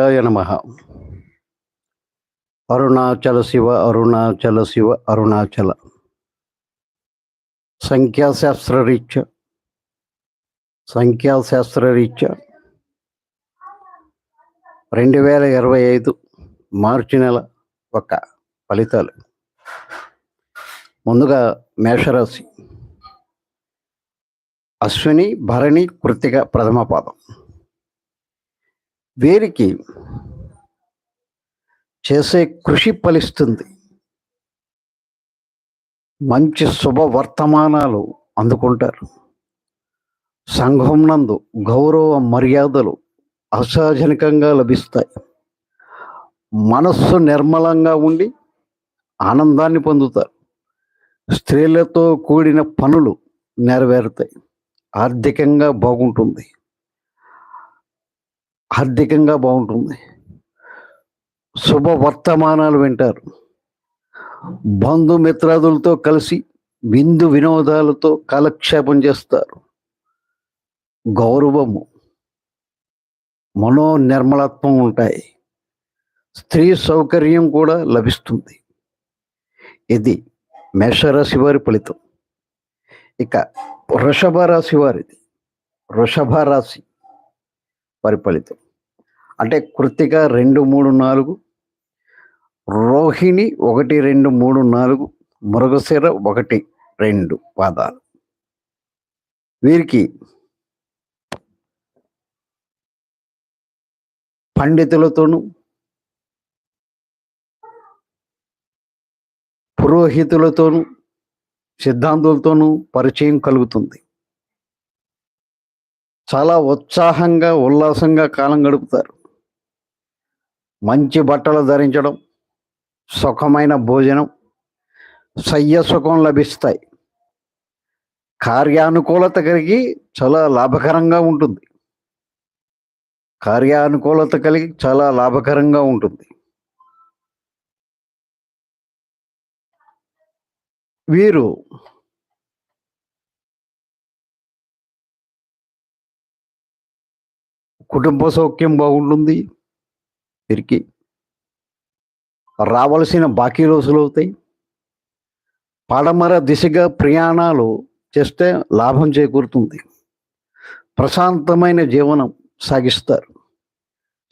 నమ. అరుణాచల శివ అరుణాచల శివ అరుణాచల. సంఖ్యాశాస్త్రరీత్యా. సంఖ్యాశాస్త్రరీత్యా. రెండు వేల ఇరవై ఐదు మార్చి నెల ఒక ఫలితాలు. ముందుగా మేషరాశి. అశ్విని భరణి కృతిక ప్రథమ పాదం. వీరికి చేసే కృషి ఫలిస్తుంది. మంచి శుభ వర్తమానాలు అందుకుంటారు. సంఘం నందు గౌరవ మర్యాదలు అసహజనకంగా లభిస్తాయి. మనస్సు నిర్మలంగా ఉండి ఆనందాన్ని పొందుతారు. స్త్రీలతో కూడిన పనులు నెరవేరుతాయి. ఆర్థికంగా బాగుంటుంది. ఆర్థికంగా బాగుంటుంది. శుభ వర్తమానాలు వింటారు. బంధుమిత్రాదులతో కలిసి విందు వినోదాలతో కాలక్షేపం చేస్తారు. గౌరవము మనో నిర్మలత్వం ఉంటాయి. స్త్రీ సౌకర్యం కూడా లభిస్తుంది. ఇది మేషరాశి వారి ఫలితం. ఇక వృషభ రాశి వారిది. వృషభ రాశి పరిపలితం. అంటే కృతిక రెండు మూడు నాలుగు రోహిణి ఒకటి రెండు మూడు నాలుగు మృగశిర ఒకటి రెండు పాదాలు. వీరికి పండితులతోనూ పురోహితులతోనూ సిద్ధాంతులతోనూ పరిచయం కలుగుతుంది. చాలా ఉత్సాహంగా ఉల్లాసంగా కాలం గడుపుతారు. మంచి బట్టలు ధరించడం సుఖమైన భోజనం సయ్య సుఖం లభిస్తాయి. కార్యానుకూలత కలిగి చాలా లాభకరంగా ఉంటుంది. కార్యానుకూలత కలిగి చాలా లాభకరంగా ఉంటుంది. వీరు కుటుంబ సౌఖ్యం బాగుంటుంది. వీరికి రావలసిన బాకీ రోజులు అవుతాయి. పడమర దిశగా ప్రయాణాలు చేస్తే లాభం చేకూరుతుంది. ప్రశాంతమైన జీవనం సాగిస్తారు.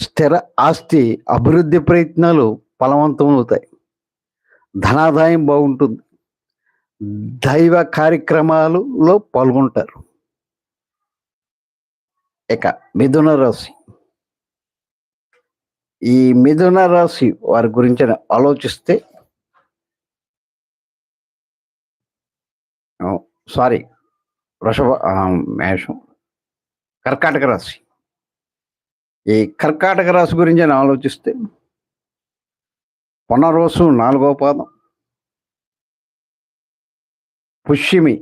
స్థిర ఆస్తి అభివృద్ధి ప్రయత్నాలు ఫలవంతమవుతాయి. ధనాదాయం బాగుంటుంది. దైవ కార్యక్రమాలలో పాల్గొంటారు. ఇక మిథున రాశి. ఈ మిథున రాశి వారి గురించి ఆలోచిస్తే సారీ వృషభ మేషం కర్కాటక రాశి. ఈ కర్కాటక రాశి గురించి ఆలోచిస్తే పునర్వసు నాలుగో పాదం పుష్యమి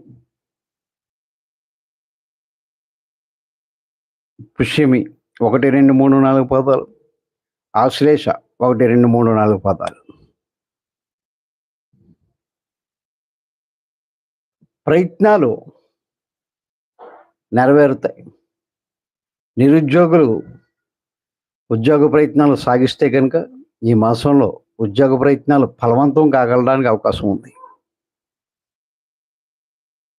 పుష్యమి ఒకటి రెండు మూడు నాలుగు పదాలు. ఆశ్లేష ఒకటి రెండు మూడు నాలుగు పదాలు. ప్రయత్నాలు నెరవేరుతాయి. నిరుద్యోగులు ఉద్యోగ ప్రయత్నాలు సాగిస్తే కనుక ఈ మాసంలో ఉద్యోగ ప్రయత్నాలు ఫలవంతం కాగలడానికి అవకాశం ఉంది.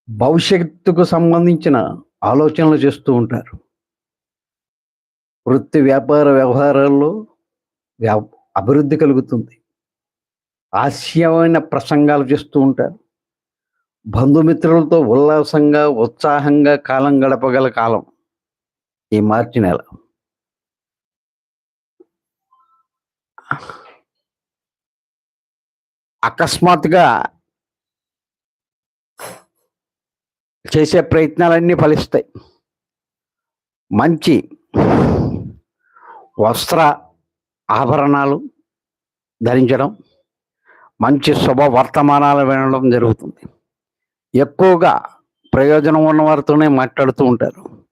భవిష్యత్తుకు సంబంధించిన ఆలోచనలు చేస్తూ ఉంటారు. వృత్తి వ్యాపార వ్యవహారాల్లో వ్యా అభివృద్ధి కలుగుతుంది. హాస్యమైన ప్రసంగాలు చేస్తూ ఉంటారు. బంధుమిత్రులతో ఉల్లాసంగా ఉత్సాహంగా కాలం గడపగల కాలం ఈ మార్చి నెల. అకస్మాత్తుగా చేసే ప్రయత్నాలన్నీ ఫలిస్తాయి. మంచి వస్త్ర ఆభరణాలు ధరించడం మంచి శుభ వర్తమానాలు వినడం జరుగుతుంది. ఎక్కువగా ప్రయోజనం ఉన్నవారితోనే మాట్లాడుతూ ఉంటారు.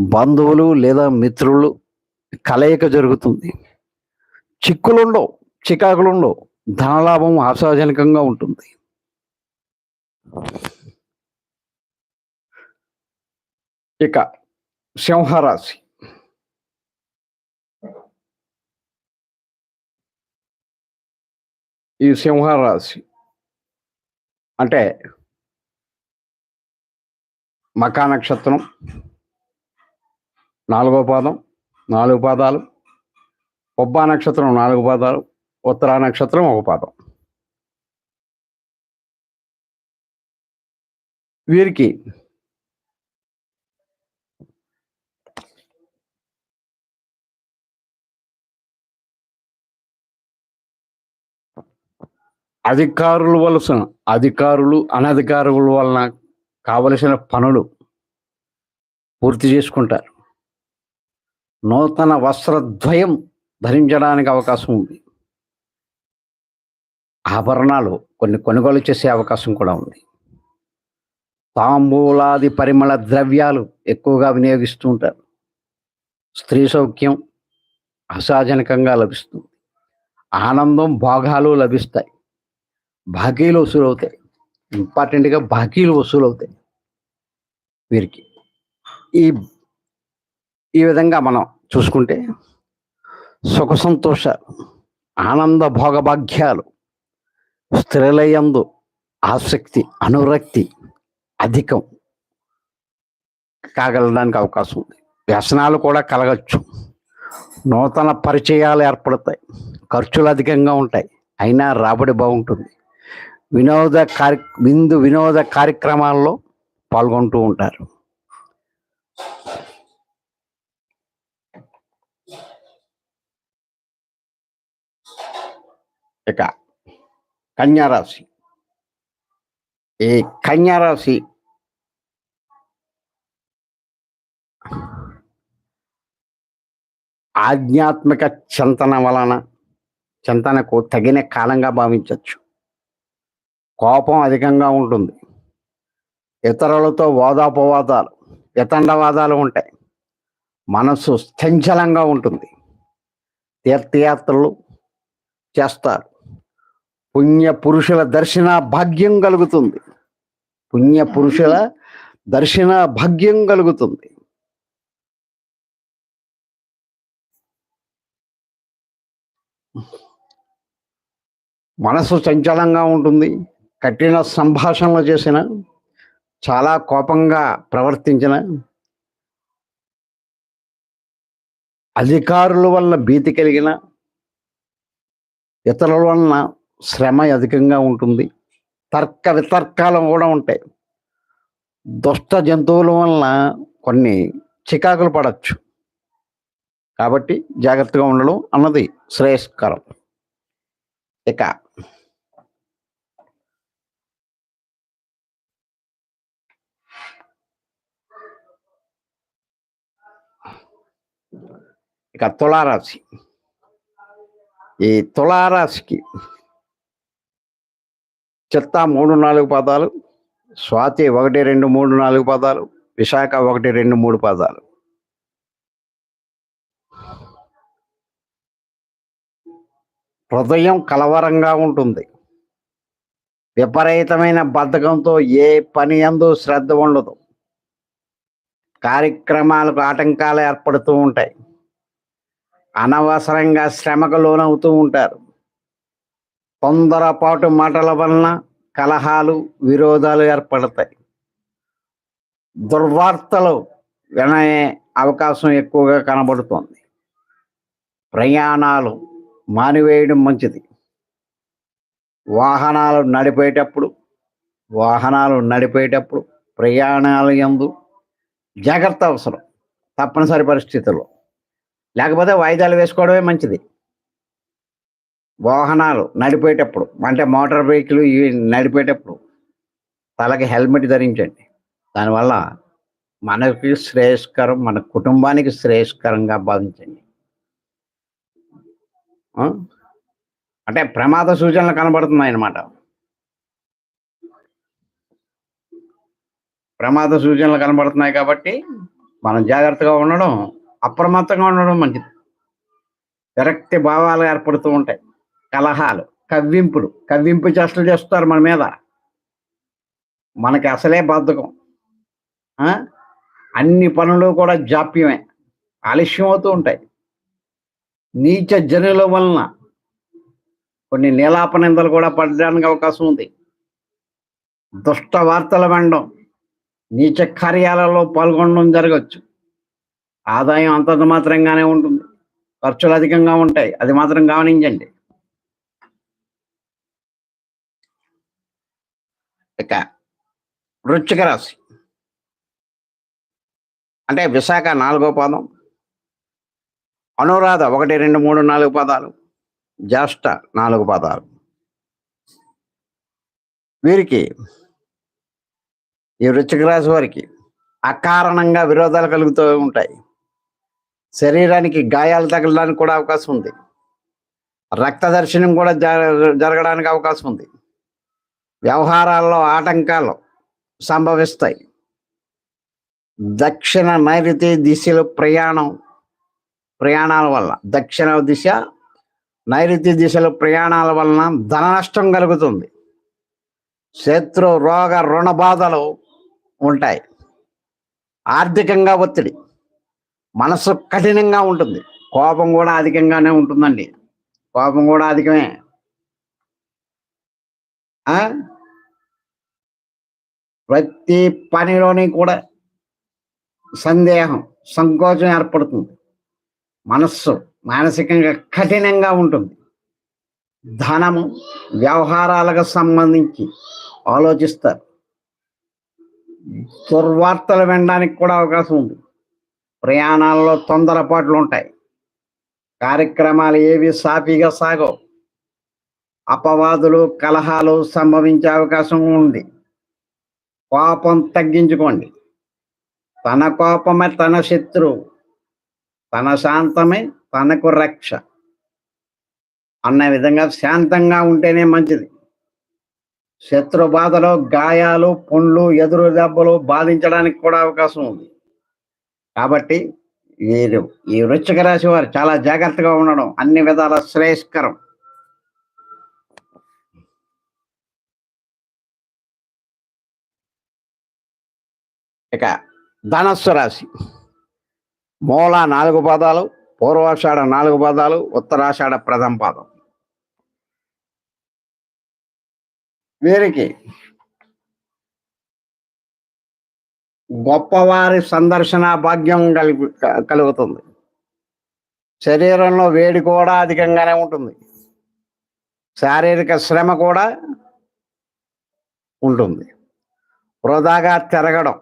బంధువులు లేదా మిత్రులు కలయిక జరుగుతుంది. చిక్కులుండవు చికాకులుండవు ధనలాభం ఆశాజనకంగా ఉంటుంది. ఇక సింహరాశి. ఈ సింహరాశి అంటే మకా నక్షత్రం నాలుగో పాదం నాలుగు పాదాలు ఒబ్బా నక్షత్రం నాలుగు పాదాలు ఉత్తరా నక్షత్రం ఒక పాదం. వీరికి అధికారుల వలసిన అధికారులు అనధికారుల వలన కావలసిన పనులు పూర్తి చేసుకుంటారు. నూతన వస్త్రద్వయం ధరించడానికి అవకాశం ఉంది. ఆభరణాలు కొన్ని కొనుగోలు చేసే అవకాశం కూడా ఉంది. తాంబూలాది పరిమళ ద్రవ్యాలు ఎక్కువగా వినియోగిస్తూ ఉంటారు. స్త్రీ సౌఖ్యం అసాజనకంగా లభిస్తుంది. ఆనందం భోగాలు లభిస్తాయి. బాకీలు వసూలు అవుతాయి ఇంపార్టెంట్గా బాకీలు వసూలు అవుతాయి వీరికి. ఈ ఈ విధంగా మనం చూసుకుంటే సుఖ సంతోష ఆనంద భోగభాగ్యాలు స్త్రీలయందు ఆసక్తి అనురక్తి అధికం కాగలడానికి అవకాశం ఉంది. వ్యసనాలు కూడా కలగచ్చు. నూతన పరిచయాలు ఏర్పడతాయి. ఖర్చులు అధికంగా ఉంటాయి. అయినా రాబడి బాగుంటుంది. వినోద కార్య విందు వినోద కార్యక్రమాల్లో పాల్గొంటూ ఉంటారు. ఇక కన్యారాశి ఈ కన్యారాశి ఆధ్యాత్మిక చింతన వలన చింతనకు తగిన కాలంగా భావించవచ్చు కోపం అధికంగా ఉంటుంది. ఇతరులతో వాదాపవాదాలు వితండవాదాలు ఉంటాయి. మనసు స్థంచలంగా ఉంటుంది. తీర్థయాత్రలు చేస్తారు. పుణ్య పురుషుల దర్శన భాగ్యం కలుగుతుంది. పుణ్య పురుషుల దర్శన భాగ్యం కలుగుతుంది. మనసు చంచలంగా ఉంటుంది. కఠిన సంభాషణలు చేసిన చాలా కోపంగా ప్రవర్తించిన అధికారుల వల్ల భీతి కలిగిన ఇతరుల వలన శ్రమ అధికంగా ఉంటుంది. తర్క వితర్కాలు కూడా ఉంటాయి. దుష్ట జంతువుల వలన కొన్ని చికాకులు పడవచ్చు కాబట్టి జాగ్రత్తగా ఉండడం అన్నది శ్రేయస్కరం. ఇక ఇక తులారాశి. ఈ తులారాశికి చిత్త మూడు నాలుగు పదాలు స్వాతి ఒకటి రెండు మూడు నాలుగు పదాలు విశాఖ ఒకటి రెండు మూడు పదాలు. హృదయం కలవరంగా ఉంటుంది. విపరీతమైన బద్ధకంతో ఏ పని అందు శ్రద్ధ ఉండదు. కార్యక్రమాలకు ఆటంకాలు ఏర్పడుతూ ఉంటాయి. అనవసరంగా శ్రమకు లోనవుతూ ఉంటారు. తొందరపాటు మాటల వలన కలహాలు విరోధాలు ఏర్పడతాయి. దుర్వార్తలు వినే అవకాశం ఎక్కువగా కనబడుతోంది. ప్రయాణాలు మానివేయడం మంచిది. వాహనాలు నడిపేటప్పుడు వాహనాలు నడిపేటప్పుడు ప్రయాణాలు ఎందు జాగ్రత్త అవసరం. తప్పనిసరి పరిస్థితుల్లో. లేకపోతే వాయిదాలు వేసుకోవడమే మంచిది. వాహనాలు నడిపేటప్పుడు అంటే మోటార్ వెహికల్ ఇవి నడిపేటప్పుడు తలకి హెల్మెట్ ధరించండి. దానివల్ల మనకి శ్రేయస్కరం మన కుటుంబానికి శ్రేయస్కరంగా భావించండి. అంటే ప్రమాద సూచనలు కనబడుతున్నాయి అన్నమాట ప్రమాద సూచనలు కనబడుతున్నాయి కాబట్టి మనం జాగ్రత్తగా ఉండడం అప్రమత్తంగా ఉండడం మంచిది. విరక్తి భావాలు ఏర్పడుతూ ఉంటాయి. కలహాలు కవ్వింపులు కవ్వింపు చేష్టలు చేస్తారు మన మీద. మనకి అసలే బద్ధకం. అన్ని పనులు కూడా జాప్యమే. ఆలస్యం అవుతూ ఉంటాయి. నీచ జనుల వలన కొన్ని నీలాప నిందలు కూడా పడడానికి అవకాశం ఉంది. దుష్ట వార్తలు వినడం నీచ కార్యాలలో పాల్గొనడం జరగచ్చు ఆదాయం అంతంత మాత్రంగానే ఉంటుంది. ఖర్చులు అధికంగా ఉంటాయి. అది మాత్రం గమనించండి. ఇక వృచ్చిక రాశి. అంటే విశాఖ నాలుగో పాదం. అనురాధ ఒకటి రెండు మూడు నాలుగు పదాలు. జ్యేష్ఠ నాలుగు పదాలు. వీరికి ఈ వృచ్చిక రాశి వారికి అకారణంగా విరోధాలు కలుగుతూ ఉంటాయి. శరీరానికి గాయాలు తగలడానికి కూడా అవకాశం ఉంది. రక్త దర్శనం కూడా జరగడానికి అవకాశం ఉంది. వ్యవహారాల్లో ఆటంకాలు సంభవిస్తాయి. దక్షిణ నైరుతి దిశలో ప్రయాణం ప్రయాణాల వల్ల దక్షిణ దిశ నైరుతి దిశలో ప్రయాణాల వలన ధన నష్టం కలుగుతుంది. శత్రు రోగ రుణ బాధలు ఉంటాయి. ఆర్థికంగా ఒత్తిడి. మనసు కఠినంగా ఉంటుంది. కోపం కూడా అధికంగానే ఉంటుందండి. కోపం కూడా అధికమే. ఆ? ప్రతి పనిలోని కూడా సందేహం సంకోచం ఏర్పడుతుంది. మనస్సు మానసికంగా కఠినంగా ఉంటుంది. ధనము వ్యవహారాలకు సంబంధించి ఆలోచిస్తారు. దుర్వార్తలు వినడానికి కూడా అవకాశం ఉంది ప్రయాణాలలో తొందరపాట్లు ఉంటాయి. కార్యక్రమాలు ఏవి సాఫీగా సాగవు. అపవాదులు కలహాలు సంభవించే అవకాశం ఉంది. కోపం తగ్గించుకోండి. తన కోపమే తన శత్రువు. తన శాంతమే తనకు రక్ష. అన్న విధంగా శాంతంగా ఉంటేనే మంచిది. శత్రు బాధలో గాయాలు పుండ్లు ఎదురు దెబ్బలు బాధించడానికి కూడా అవకాశం ఉంది. కాబట్టి వీరు ఈ వృశ్చిక రాశి వారు చాలా జాగ్రత్తగా ఉండడం అన్ని విధాల శ్రేయస్కరం. ఇక ధనస్సు రాశి. మూల నాలుగు పాదాలు పూర్వాషాఢ నాలుగు పాదాలు ఉత్తరాషాఢ ప్రథమ పాదం. వీరికి గొప్పవారి సందర్శన భాగ్యం కలిగి కలుగుతుంది. శరీరంలో వేడి కూడా అధికంగానే ఉంటుంది. శారీరక శ్రమ కూడా ఉంటుంది. వృధాగా తిరగడం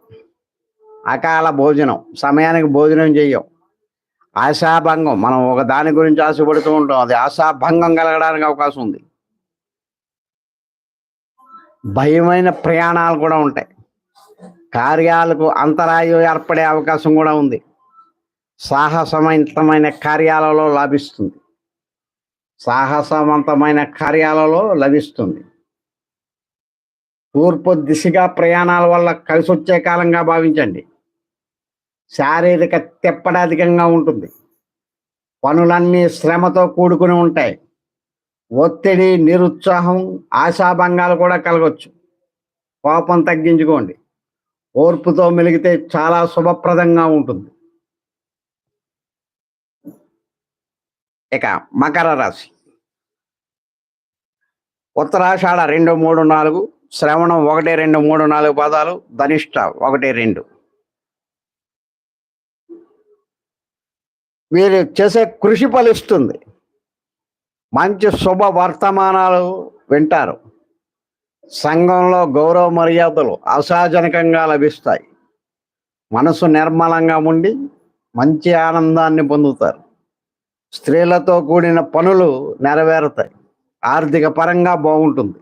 అకాల భోజనం సమయానికి భోజనం చెయ్యం. ఆశాభంగం మనం ఒక దాని గురించి ఆశపడుతూ ఉంటాం అది ఆశాభంగం కలగడానికి అవకాశం ఉంది. భయమైన ప్రయాణాలు కూడా ఉంటాయి. కార్యాలకు అంతరాయం ఏర్పడే అవకాశం కూడా ఉంది. సాహసవంతమైన కార్యాలలో లభిస్తుంది. సాహసవంతమైన కార్యాలలో లభిస్తుంది. తూర్పు దిశగా ప్రయాణాల వల్ల కలిసి వచ్చే కాలంగా భావించండి. శారీరక తెప్పడ అధికంగా ఉంటుంది. పనులన్నీ శ్రమతో కూడుకుని ఉంటాయి. ఒత్తిడి నిరుత్సాహం ఆశాభంగాలు కూడా కలగవచ్చు కోపం తగ్గించుకోండి. ఓర్పుతో మెలిగితే చాలా శుభప్రదంగా ఉంటుంది. ఇక మకర రాశి. ఉత్తరాషాఢ రెండు మూడు నాలుగు శ్రవణం ఒకటి రెండు మూడు నాలుగు పదాలు ధనిష్ట ఒకటి రెండు. వీరు చేసే కృషి ఫలిస్తుంది. మంచి శుభ వర్తమానాలు వింటారు. సంఘంలో గౌరవ మర్యాదలు ఆశాజనకంగా లభిస్తాయి. మనసు నిర్మలంగా ఉండి మంచి ఆనందాన్ని పొందుతారు. స్త్రీలతో కూడిన పనులు నెరవేరుతాయి. ఆర్థిక పరంగా బాగుంటుంది.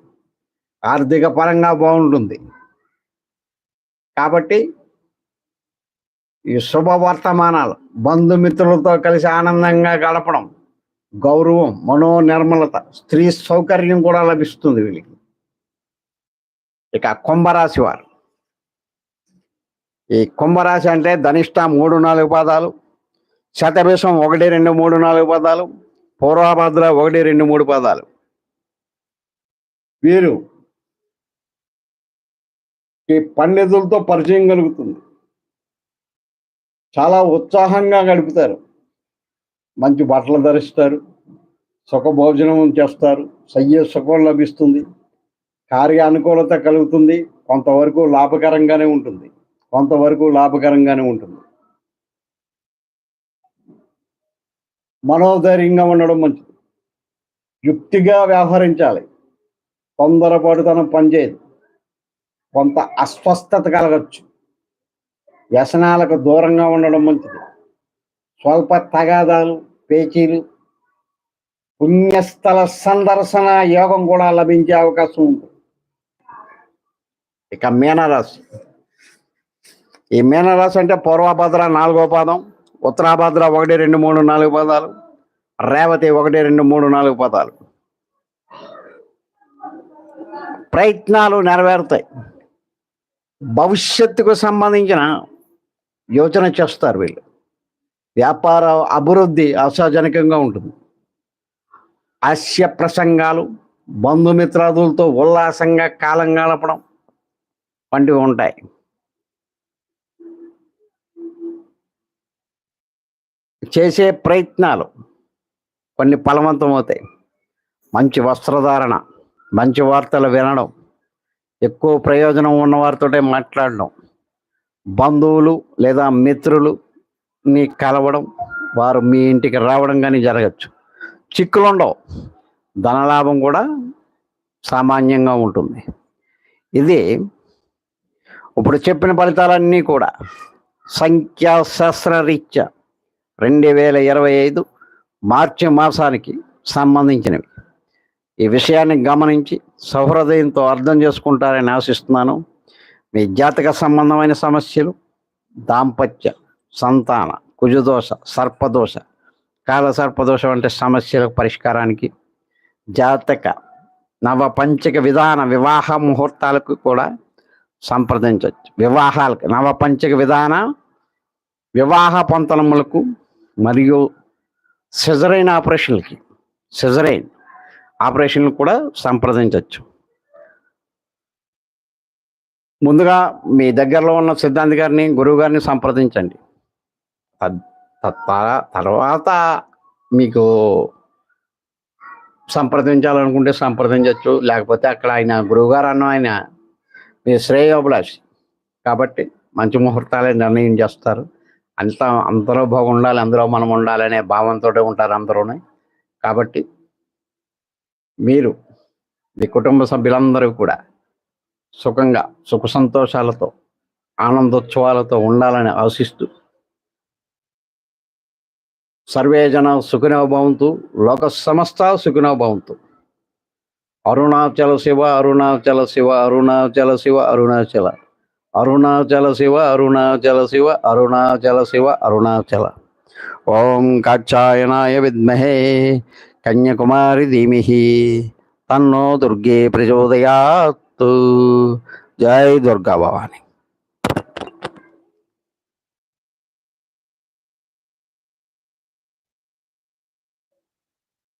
ఆర్థిక పరంగా బాగుంటుంది. కాబట్టి ఈ శుభవర్తమానాలు బంధుమిత్రులతో కలిసి ఆనందంగా గడపడం గౌరవం మనో నిర్మలత స్త్రీ సౌకర్యం కూడా లభిస్తుంది వీళ్ళకి. ఇక కుంభరాశి వారు. ఈ కుంభరాశి అంటే ధనిష్ట మూడు నాలుగు పదాలు శతభిషం ఒకటి రెండు మూడు నాలుగు పదాలు పూర్వభద్ర ఒకటి రెండు మూడు పదాలు. వీరు ఈ పండితులతో పరిచయం కలుగుతుంది. చాలా ఉత్సాహంగా గడుపుతారు. మంచి బట్టలు ధరిస్తారు సుఖభోజనం చేస్తారు సయ్య సుఖం లభిస్తుంది. కార్య అనుకూలత కలుగుతుంది కొంతవరకు లాభకరంగానే ఉంటుంది. కొంతవరకు లాభకరంగానే ఉంటుంది. మనోధైర్యంగా ఉండడం మంచిది. యుక్తిగా వ్యవహరించాలి. తొందరపాటుతనం పనిచేయదు. కొంత అస్వస్థత కలగచ్చు. వ్యసనాలకు దూరంగా ఉండడం మంచిది. స్వల్ప తగాదాలు పేచీలు పుణ్యస్థల సందర్శన యోగం కూడా లభించే అవకాశం ఉంది ఇక మీనరాశి. ఈ మీనరాశి అంటే పూర్వభద్ర నాలుగో పాదం ఉత్తరాభద్ర ఒకటి రెండు మూడు నాలుగు పదాలు రేవతి ఒకటి రెండు మూడు నాలుగు పదాలు. ప్రయత్నాలు నెరవేరుతాయి. భవిష్యత్తుకు సంబంధించిన యోచన చేస్తారు వీళ్ళు. వ్యాపార అభివృద్ధి ఆశాజనకంగా ఉంటుంది. హాస్య ప్రసంగాలు బంధుమిత్రాదులతో ఉల్లాసంగా కాలం గడపడం వంటివి ఉంటాయి. చేసే ప్రయత్నాలు కొన్ని ఫలవంతం అవుతాయి మంచి వస్త్రధారణ మంచి వార్తలు వినడం ఎక్కువ ప్రయోజనం ఉన్నవారితోటే మాట్లాడడం బంధువులు లేదా మిత్రులుని కలవడం వారు మీ ఇంటికి రావడం కానీ జరగచ్చు. చిక్కులు ఉండవు ధనలాభం కూడా సామాన్యంగా ఉంటుంది. ఇది ఇప్పుడు చెప్పిన ఫలితాలన్నీ కూడా సంఖ్యాశాస్త్ర రీత్యా రెండు వేల ఇరవై ఐదు మార్చి మాసానికి సంబంధించినవి. ఈ విషయాన్ని గమనించి సహృదయంతో అర్థం చేసుకుంటారని ఆశిస్తున్నాను. మీ జాతక సంబంధమైన సమస్యలు దాంపత్య సంతాన కుజుదోష సర్పదోష కాల సర్పదోషం అంటే సమస్యల పరిష్కారానికి జాతక నవ పంచక విధాన వివాహ ముహూర్తాలకు కూడా సంప్రదించవచ్చు వివాహాలకు నవ పంచక విధాన వివాహ పొంతనములకు మరియు సిజరైన్ ఆపరేషన్లకి సిజరైన్ ఆపరేషన్లు కూడా సంప్రదించవచ్చు ముందుగా మీ దగ్గరలో ఉన్న సిద్ధాంతి గారిని గురువు గారిని సంప్రదించండి. తర్వాత మీకు సంప్రదించాలనుకుంటే సంప్రదించవచ్చు లేకపోతే అక్కడ ఆయన గురువుగారు అన్న ఆయన మీ శ్రేయోభిలాషి. కాబట్టి మంచి ముహూర్తాలే నిర్ణయం చేస్తారు. అంత అందరూ బాగుండాలి అందరూ మనం ఉండాలనే భావంతో ఉంటారు అందరూ కాబట్టి మీరు మీ కుటుంబ సభ్యులందరూ కూడా సుఖంగా సుఖ సంతోషాలతో ఆనందోత్సవాలతో ఉండాలని ఆశిస్తూ సర్వే జన సుఖినో భవంతు లోక సమస్త సుఖినో భవంతు. అరుణాచల శివ అరుణాచల శివ అరుణాచల శివ అరుణాచల అరుణాచల శివ అరుణాచల శివ అరుణాచల శివ అరుణాచల ఓం కాక్షాయనాయ విద్మహే కన్యాకుమారి ధీమిహి తన్నో దుర్గే ప్రచోదయాత్ జై దుర్గా భవాని